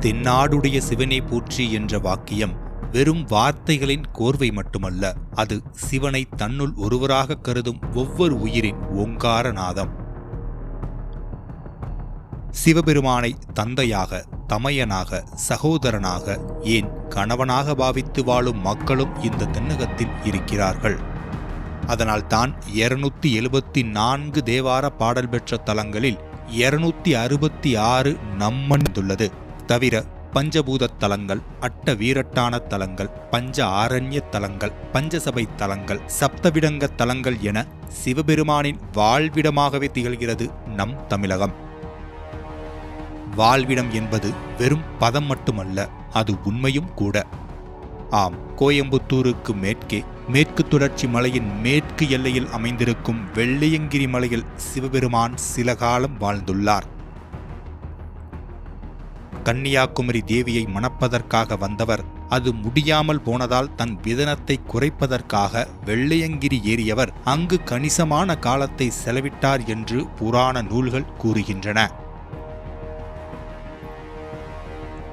தென்னாடுடைய சிவனை போற்றி என்ற வாக்கியம் வெறும் வார்த்தைகளின் கோர்வை மட்டுமல்ல அது சிவனை தன்னுள் ஒருவராக கருதும் ஒவ்வொரு உயிரின் ஓங்கார நாதம். சிவபெருமானை தந்தையாக தமையனாக சகோதரனாக ஏன் கணவனாக பாவித்து வாழும் மக்களும் இந்த தென்னகத்தில் இருக்கிறார்கள்? அதனால் தான் இருநூத்தி எழுபத்தி நான்கு தேவார பாடல் பெற்ற தலங்களில் இருநூத்தி அறுபத்தி ஆறு நம்மண்டுள்ளது தவிர பஞ்சபூத தலங்கள் அட்ட வீரட்டான தலங்கள் பஞ்ச ஆரண்ய தலங்கள் பஞ்சசபை தலங்கள் சப்தவிடங்க தலங்கள் என சிவபெருமானின் வாழ்விடமாகவே திகழ்கிறது நம் தமிழகம். வாழ்விடம் என்பது வெறும் பதம் மட்டுமல்ல அது உண்மையும் கூட. ஆம் கோயம்புத்தூருக்கு மேற்கே மேற்கு தொடர்ச்சி மலையின் மேற்கு எல்லையில் அமைந்திருக்கும் வெள்ளையங்கிரி மலையில் சிவபெருமான் சில காலம் வாழ்ந்துள்ளார். கன்னியாகுமரி தேவியை மணப்பதற்காக வந்தவர். அது முடியாமல் போனதால் தன் விதனத்தை குறைப்பதற்காக வெள்ளையங்கிரி ஏறியவர். அங்கு கணிசமான காலத்தை செலவிட்டார் என்று புராண நூல்கள் கூறுகின்றன.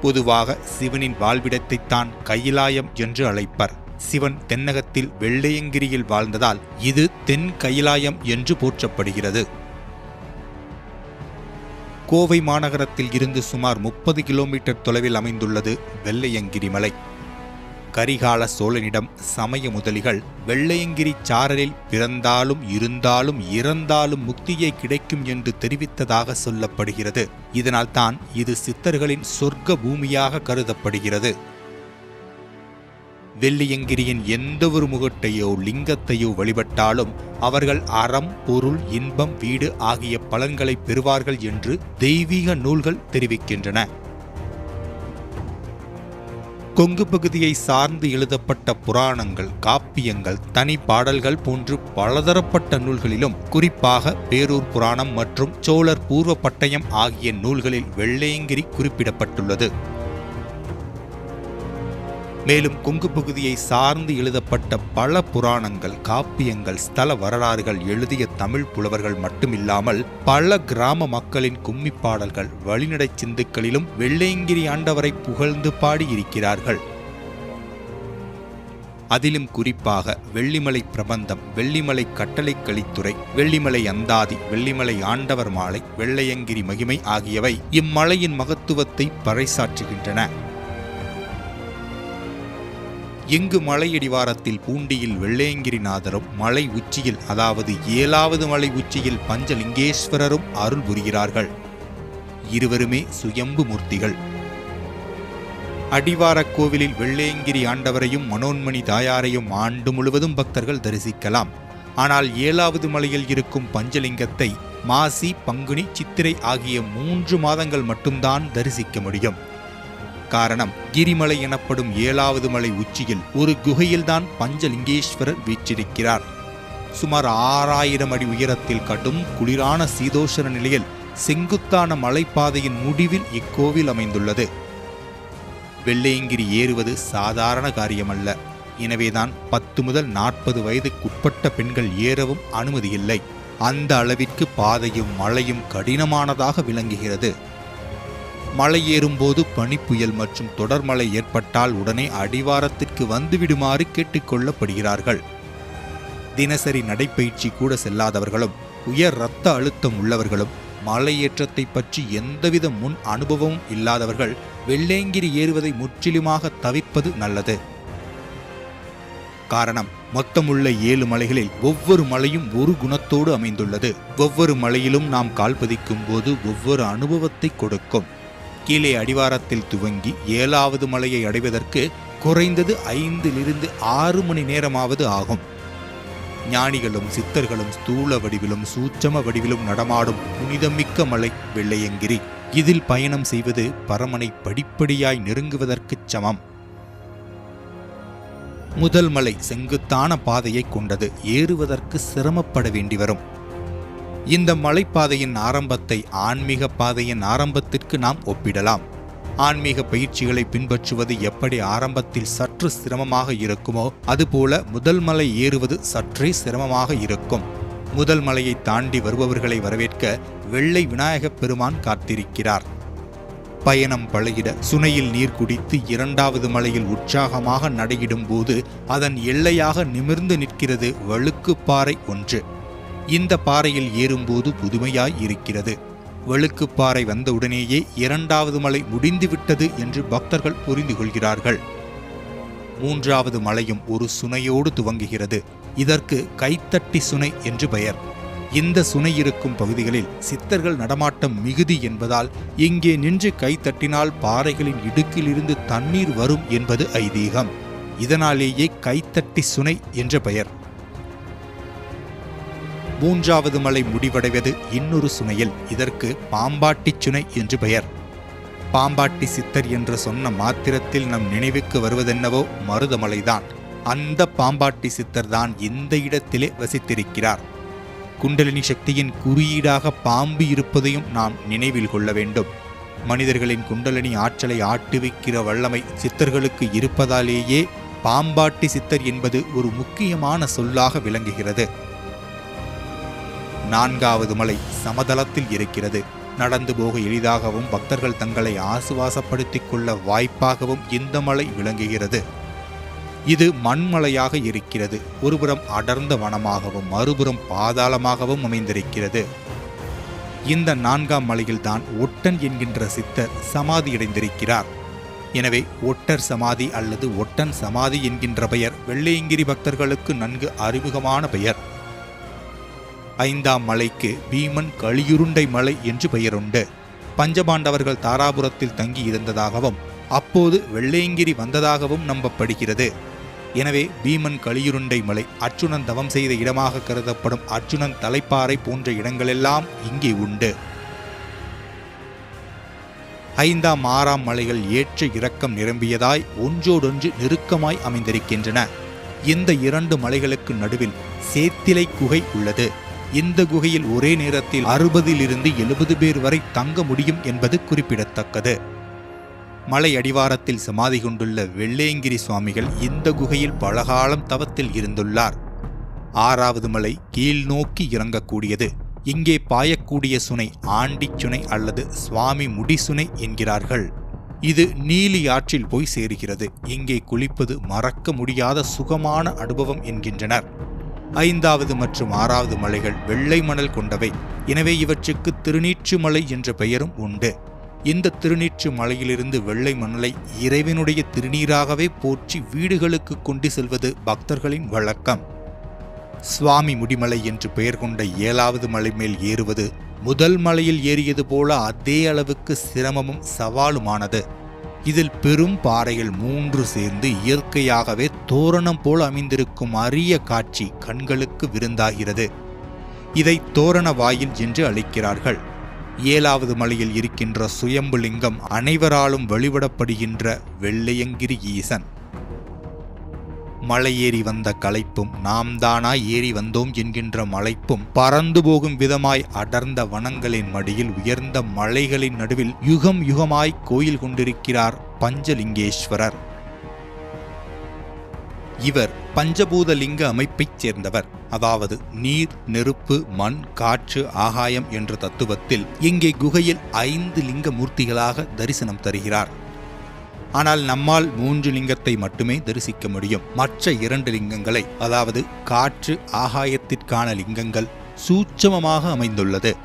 பொதுவாக சிவனின் வாழ்விடத்தைத்தான் கையிலாயம் என்று அழைப்பர். சிவன் தென்னகத்தில் வெள்ளையங்கிரியில் வாழ்ந்ததால் இது தென் கைலாயம் என்று போற்றப்படுகிறது. கோவை மாநகரத்தில் இருந்து சுமார் முப்பது கிலோமீட்டர் தொலைவில் அமைந்துள்ளது வெள்ளையங்கிரி மலை. கரிகால சோழனிடம் சமய முதலிகள் வெள்ளையங்கிரி சாரலில் பிறந்தாலும் இருந்தாலும் இறந்தாலும் முக்தியை கிடைக்கும் என்று தெரிவித்ததாக சொல்லப்படுகிறது. இதனால் தான் இது சித்தர்களின் சொர்க்க பூமியாக கருதப்படுகிறது. வெள்ளியங்கிரியின் எந்த ஒரு முகட்டையோ லிங்கத்தையோ வழிபட்டாலும் அவர்கள் அறம் பொருள் இன்பம் வீடு ஆகிய பலன்களை பெறுவார்கள் என்று தெய்வீக நூல்கள் தெரிவிக்கின்றன. கொங்கு பகுதியை சார்ந்து எழுதப்பட்ட புராணங்கள் காப்பியங்கள் தனி பாடல்கள் போன்று பலதரப்பட்ட நூல்களிலும் குறிப்பாக பேரூர் புராணம் மற்றும் சோழர் பூர்வ பட்டயம் ஆகிய நூல்களில் வெள்ளையங்கிரி குறிப்பிடப்பட்டுள்ளது. மேலும் கொங்கு பகுதியை சார்ந்து எழுதப்பட்ட பல புராணங்கள் காப்பியங்கள் ஸ்தல வரலாறுகள் எழுதிய தமிழ் புலவர்கள் மட்டுமில்லாமல் பல கிராம மக்களின் கும்மி பாடல்கள் வழிநடை சிந்துக்களிலும் வெள்ளையங்கிரி ஆண்டவரை புகழ்ந்து பாடியிருக்கிறார்கள். அதிலும் குறிப்பாக வெள்ளிமலை பிரபந்தம் வெள்ளிமலை கட்டளை கலித்துறை வெள்ளிமலை அந்தாதி வெள்ளிமலை ஆண்டவர் மாலை வெள்ளையங்கிரி மகிமை ஆகியவை இம்மலையின் மகத்துவத்தை பறைசாற்றுகின்றன. எங்கு மலையடிவாரத்தில் பூண்டியில் வெள்ளையங்கிரிநாதரும் மலை உச்சியில் அதாவது ஏழாவது மலை உச்சியில் பஞ்சலிங்கேஸ்வரரும் அருள் புரிகிறார்கள். இருவருமே சுயம்பு மூர்த்திகள். அடிவாரக் கோவிலில் வெள்ளையங்கிரி ஆண்டவரையும் மனோன்மணி தாயாரையும் ஆண்டு முழுவதும் பக்தர்கள் தரிசிக்கலாம். ஆனால் ஏழாவது மலையில் இருக்கும் பஞ்சலிங்கத்தை மாசி பங்குனி சித்திரை ஆகிய மூன்று மாதங்கள் மட்டும்தான் தரிசிக்க முடியும். காரணம் கிரிமலை எனப்படும் ஏழாவது மலை உச்சியில் ஒரு குகையில்தான் பஞ்சலிங்கேஸ்வரர் வீற்றிருக்கிறார். சுமார் ஆறாயிரம் அடி உயரத்தில் கடும் குளிரான சீதோஷண நிலையில் செங்குத்தான மலைப்பாதையின் முடிவில் இக்கோவில் அமைந்துள்ளது. வெள்ளையங்கிரி ஏறுவது சாதாரண காரியமல்ல. எனவேதான் பத்து முதல் நாற்பது வயதுக்குட்பட்ட பெண்கள் ஏறவும் அனுமதியில்லை. அந்த அளவிற்கு பாதையும் மழையும் கடினமானதாக விளங்குகிறது. மலை ஏறும்போது பனிப்புயல் மற்றும் தொடர்மழை ஏற்பட்டால் உடனே அடிவாரத்திற்கு வந்துவிடுமாறு கேட்டுக்கொள்ளப்படுகிறார்கள். தினசரி நடைப்பயிற்சி கூட செல்லாதவர்களும் உயர் இரத்த அழுத்தம் உள்ளவர்களும் மலையேற்றத்தை பற்றி எந்தவித முன் அனுபவமும் இல்லாதவர்கள் வெள்ளேங்கிரி ஏறுவதை முற்றிலுமாக தவிர்ப்பது நல்லது. காரணம் மொத்தமுள்ள ஏழு மலைகளில் ஒவ்வொரு மலையும் ஒரு குணத்தோடு அமைந்துள்ளது. ஒவ்வொரு மலையிலும் நாம் கால் பதிக்கும் போது ஒவ்வொரு அனுபவத்தை கொடுக்கும். கீழே அடிவாரத்தில் துவங்கி ஏழாவது மலையை அடைவதற்கு குறைந்தது ஐந்திலிருந்து ஆறு மணி நேரமாவது ஆகும். ஞானிகளும் சித்தர்களும் ஸ்தூல வடிவிலும் சூட்சம வடிவிலும் நடமாடும் புனிதமிக்க மலை வெள்ளையங்கிரி. இதில் பயணம் செய்வது பரமனை படிப்படியாய் நெருங்குவதற்குச் சமம். முதல் மலை செங்குத்தான பாதையை கொண்டது. ஏறுவதற்கு சிரமப்பட வேண்டி வரும். இந்த மலைப்பாதையின் ஆரம்பத்தை ஆன்மீக பாதையின் ஆரம்பத்திற்கு நாம் ஒப்பிடலாம். ஆன்மீக பயிற்சிகளை பின்பற்றுவது எப்படி ஆரம்பத்தில் சற்று சிரமமாக இருக்குமோ அதுபோல முதல் மலை ஏறுவது சற்றே சிரமமாக இருக்கும். முதல் மலையை தாண்டி வருபவர்களை வரவேற்க வெள்ளை விநாயகப் பெருமான் காத்திருக்கிறார். பயணம் பழகிட சுனையில் நீர் குடித்து இரண்டாவது மலையில் உற்சாகமாக நடையிடும் போது அதன் எல்லையாக நிமிர்ந்து நிற்கிறது வழுக்குப்பாறை ஒன்று. இந்த பாறையில் ஏறும்போது புதுமையாய் இருக்கிறது. வழுக்குப்பாறை வந்தவுடனேயே இரண்டாவது மலை முடிந்துவிட்டது என்று பக்தர்கள் புரிந்து கொள்கிறார்கள். மூன்றாவது மலையும் ஒரு சுனையோடு துவங்குகிறது. இதற்கு கைத்தட்டி சுனை என்று பெயர். இந்த சுனை இருக்கும் பகுதிகளில் சித்தர்கள் நடமாட்டம் மிகுதி என்பதால் இங்கே நின்று கைத்தட்டினால் பாறைகளின் இடுக்கிலிருந்து தண்ணீர் வரும் என்பது ஐதீகம். இதனாலேயே கைத்தட்டி சுனை என்ற பெயர். மூன்றாவது மலை முடிவடைவது இன்னொரு சுனையில். இதற்கு பாம்பாட்டிச் சுனை என்று பெயர். பாம்பாட்டி சித்தர் என்று சொன்ன மாத்திரத்தில் நம் நினைவுக்கு வருவதென்னவோ மருதமலைதான். அந்த பாம்பாட்டி சித்தர் தான் இந்த இடத்திலே வசித்திருக்கிறார். குண்டலினி சக்தியின் குறியீடாக பாம்பு இருப்பதையும் நாம் நினைவில் கொள்ள வேண்டும். மனிதர்களின் குண்டலினி ஆற்றலை ஆட்டுவிக்கிற வல்லமை சித்தர்களுக்கு இருப்பதாலேயே பாம்பாட்டி சித்தர் என்பது ஒரு முக்கியமான சொல்லாக விளங்குகிறது. நான்காவது மலை சமதளத்தில் இருக்கிறது. நடந்து போக எளிதாகவும் பக்தர்கள் தங்களை ஆசுவாசப்படுத்திக் கொள்ள வாய்ப்பாகவும் இந்த மலை விளங்குகிறது. இது மண்மலையாக இருக்கிறது. ஒருபுறம் அடர்ந்த வனமாகவும் மறுபுறம் பாதாளமாகவும் அமைந்திருக்கிறது. இந்த நான்காம் மலையில்தான் ஒட்டன் என்கின்ற சித்தர் சமாதியடைந்திருக்கிறார் எனவே ஒட்டர் சமாதி அல்லது ஒட்டன் சமாதி என்கின்ற பெயர் வெள்ளையங்கிரி பக்தர்களுக்கு நன்கு அறிமுகமான பெயர். ஐந்தாம் மலைக்கு பீமன் களியுருண்டை மலை என்று பெயருண்டு. பஞ்சபாண்டவர்கள் தாராபுரத்தில் தங்கி இருந்ததாகவும் அப்போது வெள்ளையங்கிரி வந்ததாகவும் நம்பப்படுகிறது. எனவே பீமன் களியுருண்டை மலை அர்ஜுனன் தவம் செய்த இடமாக கருதப்படும் அர்ஜுனன் தலைப்பாறை போன்ற இடங்களெல்லாம் இங்கே உண்டு. ஐந்தாம் ஆறாம் மலைகள் ஏற்ற இறக்கம் நிரம்பியதாய் ஒன்றோடொன்று நெருக்கமாய் அமைந்திருக்கின்றன. இந்த இரண்டு மலைகளுக்கு நடுவில் சேத்திலை குகை உள்ளது. இந்த குகையில் ஒரே நேரத்தில் அறுபதிலிருந்து எழுபது பேர் வரை தங்க முடியும் என்பது குறிப்பிடத்தக்கது. மலை அடிவாரத்தில் சமாதி கொண்டுள்ள வெள்ளையங்கிரி சுவாமிகள் இந்த குகையில் பலகாலம் தவத்தில் இருந்துள்ளார். ஆறாவது மலை கீழ் நோக்கி இறங்கக்கூடியது. இங்கே பாயக்கூடிய சுனை ஆண்டிச் சுனை அல்லது சுவாமி முடிசுனை என்கிறார்கள். இது நீலி ஆற்றில் போய் சேருகிறது. இங்கே குளிப்பது மறக்க முடியாத சுகமான அனுபவம் என்கின்றனர். ஐந்தாவது மற்றும் ஆறாவது மலைகள் வெள்ளை மணல் கொண்டவை. எனவே இவற்றுக்கு திருநீற்று மலை என்ற பெயரும் உண்டு. இந்த திருநீற்று மலையிலிருந்து வெள்ளை மணலை இறைவனுடைய திருநீராகவே போற்றி வீடுகளுக்கு கொண்டு செல்வது பக்தர்களின் வழக்கம். சுவாமி முடிமலை என்று பெயர் கொண்ட ஏழாவது மலை மேல் ஏறுவது முதல் மலையில் ஏறியது போல அதே அளவுக்கு சிரமமும் சவாலுமானது. இதில் பெரும் பாறைகள் மூன்று சேர்ந்து இயற்கையாகவே தோரணம் போல் அமைந்திருக்கும் அரிய காட்சி கண்களுக்கு விருந்தாகிறது. இதை தோரண வாயில் என்று அழைக்கிறார்கள். ஏழாவது மலையில் இருக்கின்ற சுயம்புலிங்கம் அனைவராலும் வழிபடப்படுகின்ற வெள்ளையங்கிரி ஈசன். மலை ஏறி வந்த களைப்பும் நாம் தானா ஏறி வந்தோம் என்கின்ற மலைப்பும் பறந்து போகும் விதமாய் அடர்ந்த வனங்களின் மடியில் உயர்ந்த மலைகளின் நடுவில் யுகம் யுகமாய் கோயில் கொண்டிருக்கிறார் பஞ்சலிங்கேஸ்வரர். இவர் பஞ்சபூத லிங்க அமைப்பைச் சேர்ந்தவர். அதாவது நீர் நெருப்பு மண் காற்று ஆகாயம் என்ற தத்துவத்தில் இங்கே குகையில் ஐந்து லிங்க மூர்த்திகளாக தரிசனம் தருகிறார். ஆனால் நம்மால் மூன்று லிங்கத்தை மட்டுமே தரிசிக்க முடியும். மற்ற இரண்டு லிங்கங்களை அதாவது காற்று ஆகாயத்திற்கான லிங்கங்கள் சூட்சமமாக அமைந்துள்ளது.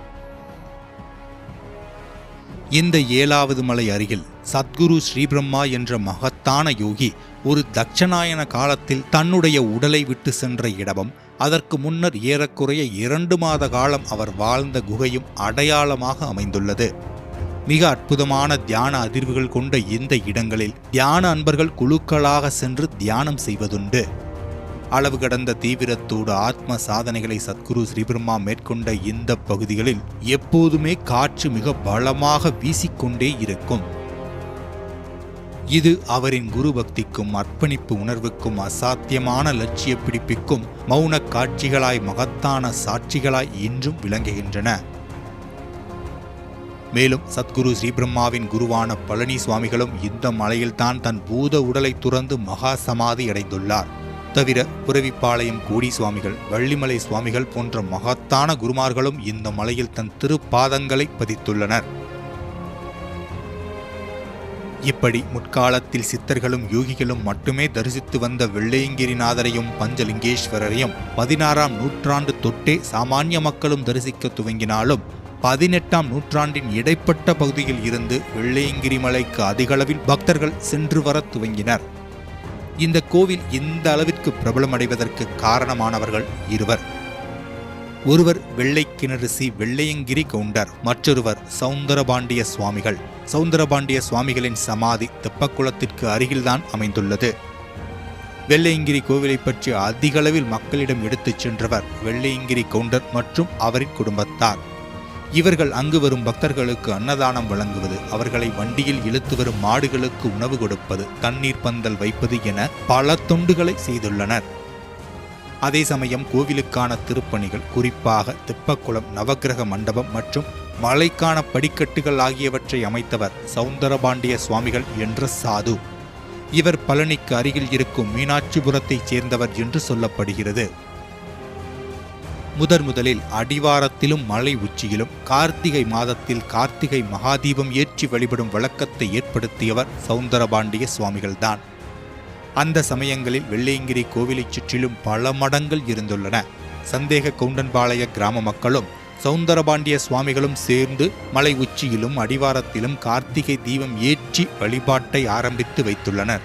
இந்த ஏழாவது மலை அருகில் சத்குரு ஸ்ரீபிரம்மா என்ற மகத்தான யோகி ஒரு தட்சணாயன காலத்தில் தன்னுடைய உடலை விட்டு சென்ற இடமும் அதற்கு முன்னர் ஏறக்குறைய இரண்டு மாத காலம் அவர் வாழ்ந்த குகையும் அடையாளமாக அமைந்துள்ளது. மிக அற்புதமான தியான அதிர்வுகள் கொண்ட இந்த இடங்களில் தியான அன்பர்கள் குழுக்களாக சென்று தியானம் செய்வதுண்டு. அளவு கடந்த தீவிரத்தோடு ஆத்ம சாதனைகளை சத்குரு ஸ்ரீபிரம்மா மேற்கொண்ட இந்த பகுதிகளில் எப்போதுமே காற்று மிக பலமாக வீசிக்கொண்டே இருக்கும். இது அவரின் குரு பக்திக்கும் அர்ப்பணிப்பு உணர்வுக்கும் அசாத்தியமான லட்சிய பிடிப்பிக்கும் மௌன காட்சிகளாய் மகத்தான சாட்சிகளாய் இன்றும் விளங்குகின்றன. மேலும் சத்குரு ஸ்ரீபிரம்மாவின் குருவான பழனி சுவாமிகளும் இந்த மலையில்தான் தன் பூத உடலை துறந்து மகா சமாதி அடைந்துள்ளார். தவிர புரவிப்பாளையம் கோடி சுவாமிகள் வள்ளிமலை சுவாமிகள் போன்ற மகத்தான குருமார்களும் இந்த மலையில் தன் திருப்பாதங்களை பதித்துள்ளனர். இப்படி முற்காலத்தில் சித்தர்களும் யோகிகளும் மட்டுமே தரிசித்து வந்த வெள்ளையங்கிரிநாதரையும் பஞ்சலிங்கேஸ்வரரையும் பதினாறாம் நூற்றாண்டு தொட்டே சாமானிய மக்களும் தரிசிக்க துவங்கினாலும் பதினெட்டாம் நூற்றாண்டின் இடைப்பட்ட பகுதியில் இருந்து வெள்ளையங்கிரி மலைக்கு அதிகளவில் பக்தர்கள் சென்று வரத் துவங்கினர். இந்த கோவில் இந்த அளவிற்கு பிரபலமடைவதற்கு காரணமானவர்கள் இருவர். ஒருவர் வெள்ளை கிணறுசி வெள்ளையங்கிரி கவுண்டர் மற்றொருவர் சவுந்தரபாண்டிய சுவாமிகள். சவுந்தரபாண்டிய சுவாமிகளின் சமாதி தெப்பக்குளத்திற்கு அருகில்தான் அமைந்துள்ளது. வெள்ளையங்கிரி கோவிலை பற்றி அதிகளவில் மக்களிடம் எடுத்துச் சென்றவர் வெள்ளையங்கிரி கவுண்டர் மற்றும் அவரின் குடும்பத்தார். இவர்கள் அங்கு வரும் பக்தர்களுக்கு அன்னதானம் வழங்குவது அவர்களை வண்டியில் இழுத்து வரும் மாடுகளுக்கு உணவு கொடுப்பது தண்ணீர் பந்தல் வைப்பது என பல தொண்டுகளை செய்துள்ளனர். அதே சமயம் கோவிலுக்கான திருப்பணிகள் குறிப்பாக தெப்பக்குளம் நவக்கிரக மண்டபம் மற்றும் மலைக்கான படிக்கட்டுகள் ஆகியவற்றை அமைத்தவர் சவுந்தரபாண்டிய சுவாமிகள் என்ற சாது. இவர் பழனிக்கு அருகில் இருக்கும் மீனாட்சிபுரத்தைச் சேர்ந்தவர் என்று சொல்லப்படுகிறது. முதர் முதலில் அடிவாரத்திலும் மலை உச்சியிலும் கார்த்திகை மாதத்தில் கார்த்திகை மகாதீபம் ஏற்றி வழிபடும் வழக்கத்தை ஏற்படுத்தியவர் சவுந்தரபாண்டிய சுவாமிகள்தான். அந்த சமயங்களில் வெள்ளையங்கிரி கோவிலைச் சுற்றிலும் பல மடங்கள் இருந்துள்ளன. சந்தேக கவுண்டன்பாளைய கிராம மக்களும் சவுந்தரபாண்டிய சுவாமிகளும் சேர்ந்து மலை உச்சியிலும் அடிவாரத்திலும் கார்த்திகை தீபம் ஏற்றி வழிபாட்டை ஆரம்பித்து வைத்துள்ளனர்.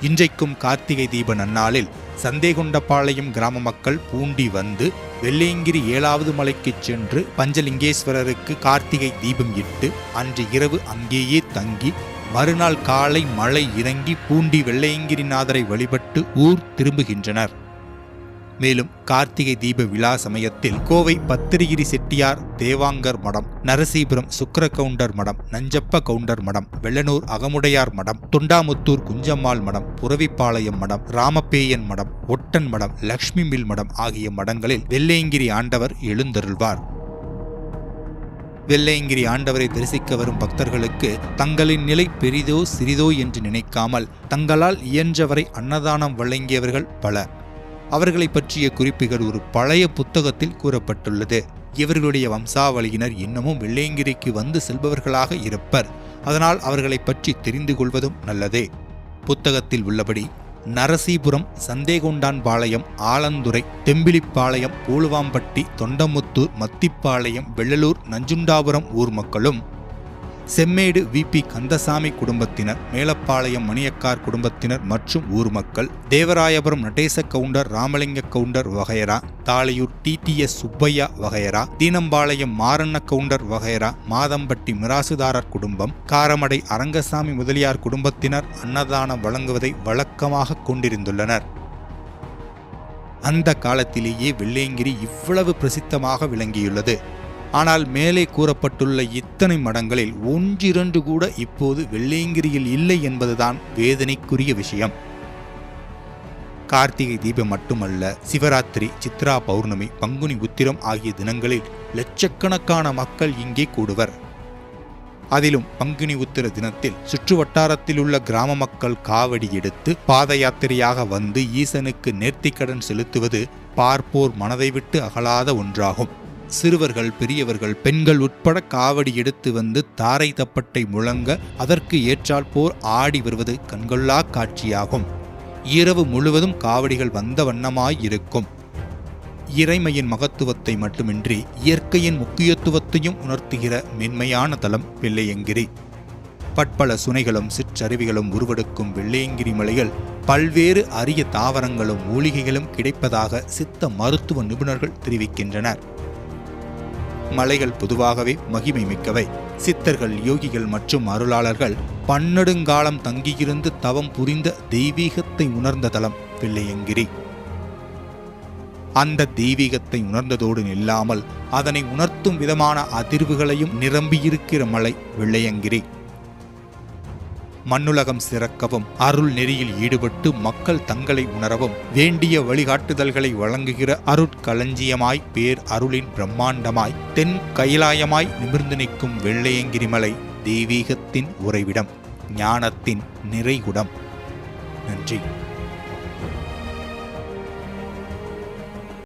இன்றைக்கும் கார்த்திகை தீப நன்னாளில் சந்தேகுண்டபாளையம் கிராம மக்கள் பூண்டி வந்து வெள்ளையங்கிரி ஏழாவது மலைக்குச் சென்று பஞ்சலிங்கேஸ்வரருக்கு கார்த்திகை தீபம் இட்டு அன்று இரவு அங்கேயே தங்கி மறுநாள் காலை மழை இறங்கி பூண்டி வெள்ளையங்கிரிநாதரை வழிபட்டு ஊர் திரும்புகின்றனர். மேலும் கார்த்திகை தீப விழா சமயத்தில் கோவை பத்திரிகிரி செட்டியார் தேவாங்கர் மடம் நரசீபுரம் சுக்கர கவுண்டர் மடம் நஞ்சப்ப கவுண்டர் மடம் வெள்ளனூர் அகமுடையார் மடம் தொண்டாமுத்தூர் குஞ்சம்மாள் மடம் புறவிப்பாளையம் மடம் ராமப்பேயன் மடம் ஒட்டன் மடம் லக்ஷ்மி மில் மடம் ஆகிய மடங்களில் வெள்ளையங்கிரி ஆண்டவர் எழுந்தருள்வார். வெள்ளையங்கிரி ஆண்டவரை தரிசிக்க வரும் பக்தர்களுக்கு தங்களின் நிலை பெரிதோ சிறிதோ என்று நினைக்காமல் தங்களால் இயன்றவரை அன்னதானம் வழங்கியவர்கள் பல. அவர்களை பற்றிய குறிப்புகள் ஒரு பழைய புத்தகத்தில் கூறப்பட்டுள்ளது. இவர்களுடைய வம்சாவளியினர் இன்னமும் வெள்ளையங்கிரிக்கு வந்து செல்பவர்களாக இருப்பர். அதனால் அவர்களை பற்றி தெரிந்து கொள்வதும் நல்லதே. புத்தகத்தில் உள்ளபடி நரசீபுரம் சந்தேகொண்டான்பாளையம் ஆலந்துறை தெம்பிலிப்பாளையம் பூலுவாம்பட்டி தொண்டமுத்தூர் மத்திப்பாளையம் வெள்ளலூர் நஞ்சுண்டாபுரம் ஊர் மக்களும் செம்மேடு விபி கந்தசாமி குடும்பத்தினர் மேலப்பாளையம் மணியக்கார் குடும்பத்தினர் மற்றும் ஊர் மக்கள் தேவராயபுரம் நடேச கவுண்டர் ராமலிங்க கவுண்டர் வகையரா தாளையூர் டிடிஎஸ் சுப்பையா வகையரா தீனம்பாளையம் மாரண்ண கவுண்டர் வகையரா மாதம்பட்டி மிராசுதாரர் குடும்பம் காரமடை அரங்கசாமி முதலியார் குடும்பத்தினர் அன்னதானம் வழங்குவதை வழக்கமாக கொண்டிருந்துள்ளனர். அந்த காலத்திலேயே வெள்ளையங்கிரி இவ்வளவு பிரசித்தமாக விளங்கியுள்ளது. ஆனால் மேலே கூறப்பட்டுள்ள இத்தனை மடங்களில் ஒன்றிரண்டு கூட இப்போது வெள்ளையங்கிரியில் இல்லை என்பதுதான் வேதனைக்குரிய விஷயம். கார்த்திகை தீபம் மட்டுமல்ல சிவராத்திரி சித்ரா பௌர்ணமி பங்குனி உத்திரம் ஆகிய தினங்களில் லட்சக்கணக்கான மக்கள் இங்கே கூடுவர். அதிலும் பங்குனி உத்திர தினத்தில் சுற்று வட்டாரத்தில் உள்ள கிராம மக்கள் காவடி எடுத்து பாத யாத்திரையாக வந்து ஈசனுக்கு நேர்த்திக்கடன் செலுத்துவது பார்ப்போர் மனதை விட்டு அகலாத ஒன்றாகும். சிறுவர்கள் பெரியவர்கள் பெண்கள் உட்பட காவடி எடுத்து வந்து தாரை தப்பட்டை முழங்க அதற்கு ஏற்றால் போர் ஆடி வருவது கண்கொள்ளா காட்சியாகும். இரவு முழுவதும் காவடிகள் வந்த வண்ணமாய் இருக்கும். இறைமையின் மகத்துவத்தை மட்டுமின்றி இயற்கையின் முக்கியத்துவத்தையும் உணர்த்துகிற மென்மையான தலம் வெள்ளையங்கிரி. பட்பல சுனைகளும் சிற்றருவிகளும் உருவெடுக்கும் வெள்ளையங்கிரி மலைகள் பல்வேறு அரிய தாவரங்களும் மூலிகைகளும் கிடைப்பதாக சித்த மருத்துவ நிபுணர்கள் தெரிவிக்கின்றனர். மலைகள் பொதுவாகவே மகிமை மிக்கவை. சித்தர்கள் யோகிகள் மற்றும் அருளாளர்கள் பன்னெடுங்காலம் தங்கியிருந்து தவம் புரிந்த தெய்வீகத்தை உணர்ந்த தலம் பிள்ளையங்கிரி. அந்த தெய்வீகத்தை உணர்ந்ததோடு நில்லாமல் அதனை உணர்த்தும் விதமான அதிர்வுகளையும் நிரம்பியிருக்கிற மலை வெள்ளையங்கிரி மண்ணுலகம் சிறக்கவும் அருள் நெறியில் ஈடுபட்டு மக்கள் தங்களை உணரவும் வேண்டிய வழிகாட்டுதல்களை வழங்குகிற அருட்களஞ்சியமாய் பேர் அருளின் பிரம்மாண்டமாய் தென் கைலாயமாய் நிமிர்ந்து நிற்கும் வெள்ளையங்கிரிமலை தெய்வீகத்தின் உறைவிடம் ஞானத்தின் நிறைகுடம். நன்றி.